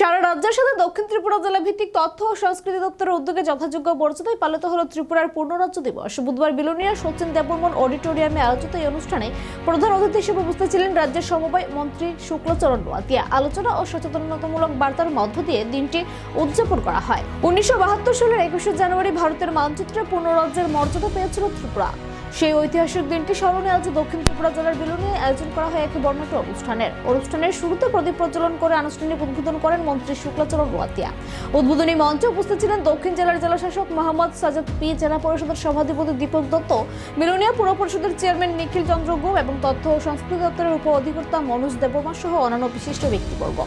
সারা রাজ্যের সাথে দক্ষিণ ত্রিপুরা জেলা ভিত্তিক তথ্য ও সংস্কৃতি দপ্তরের উদ্যোগে যথাযোগ্য মর্যাদায় পালিত হল ত্রিপুরার পূর্ণরাজ্য দিবস। বুধবার বিলোনিয়া সচিন দেববর্মন অডিটোরিয়ামে আয়োজিত এই অনুষ্ঠানে প্রধান অতিথি হিসেবে উপস্থিত ছিলেন রাজ্যের সমবায় মন্ত্রী শুক্লচরণ নোয়াতিয়া আলোচনা ও সচেতনতামূলক বার্তার মধ্য দিয়ে দিনটি উদযাপন করা হয়। উনিশশো বাহাত্তর সালের একুশে জানুয়ারি ভারতের মানচিত্রে পূর্ণরাজ্যের মর্যাদা পেয়েছিল ত্রিপুরা। সেই ঐতিহাসিক দিনটি স্মরণে আজ দক্ষিণ ত্রিপুরা জেলার বিলুনিয়ায় আয়োজন করা হয় এক বর্ণাঢ্য অনুষ্ঠানের। অনুষ্ঠানের শুরুতে প্রদীপ প্রজ্বলন করে আনুষ্ঠানিক উদ্বোধন করেন মন্ত্রী শুক্লাচরণ রোয়াতিয়া উদ্বোধনী মঞ্চে উপস্থিত ছিলেন দক্ষিণ জেলার জেলাশাসক মোহাম্মদ সাজাদ পি, জেলা পরিষদের সভাধিপতি দীপক দত্ত বিলুনিয়া পুর পরিষদের চেয়ারম্যান নিখিল চন্দ্র গো এবং তথ্য ও সংস্কৃতি দপ্তরের উপ অধিকর্তা মনোজ দেববর্মা সহ অন্যান্য বিশিষ্ট ব্যক্তিবর্গ।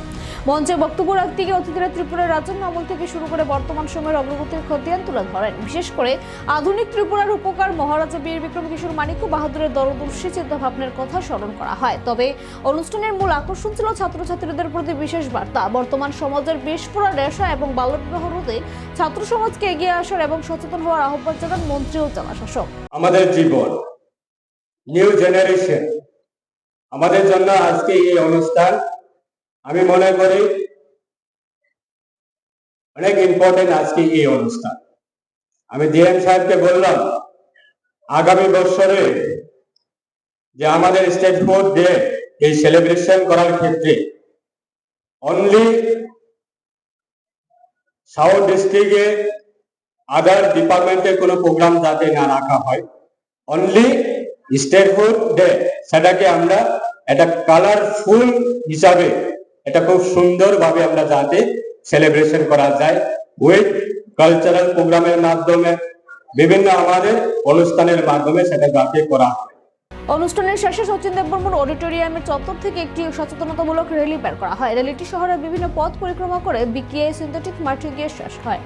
মঞ্চে বক্তব্য রাখতে গিয়ে অতিথিরা ত্রিপুরার রাজন্য আমল থেকে শুরু করে বর্তমান সময়ের অগ্রগতির খতিয়ান তুলে ধরেন। বিশেষ করে আধুনিক ত্রিপুরার উপকার মহারাজা বীর বিক্রম কিশোর মানিক্য বাহাদুরের দরদর্শী চিন্তাভাবনার কথা স্মরণ করা হয়। তবে অনুষ্ঠানের মূল আকর্ষণ ছিল ছাত্রছাত্রীদের প্রতি বিশেষ বার্তা। বর্তমান সমাজের বিস্ফোরা নেশা এবং বাল্যবিবাহ রোধে ছাত্র সমাজকে এগিয়ে আসার এবং সচেতন হওয়ার আহ্বান জানান মন্ত্রী ও জেলাশাসক আমাদের জীবন নিউ জেনারেশন আমাদের জন্য আজকে এই অনুষ্ঠান, আমি মনে করি অনেক ইম্পর্টেন্ট আজকে এই অনুষ্ঠান। আমি ডিএম সাহেবকে বললাম আগামী বছরে যে আমাদের স্টেট ফোর্থ ডে এই সেলিব্রেশন করার ক্ষেত্রে অনলি সাউথ ডিস্ট্রিক্টে আদার ডিপার্টমেন্টের কোনো প্রোগ্রাম যাতে না রাখা হয়। অনলি স্টেট স্টেটহুড ডে সেটাকে আমরা একটা কালারফুল হিসাবে এটা খুব সুন্দরভাবে আমরা যাতে সেলিব্রেশন করা যায় উইথ কালচারাল প্রোগ্রামের মাধ্যমে। বিভিন্ন আমাদের অনুষ্ঠানের মাধ্যমে সেটা যাতে করা অনুষ্ঠানের শেষে সচিন দেববর্মন অডিটোরিয়ামের চত্বর থেকে একটি সচেতনতামূলক র্যালি বের করা হয়। র্যালিটি শহরের বিভিন্ন পথ পরিক্রমা করে বিকিএ সিনথেটিক মাঠে গিয়ে শেষ হয়।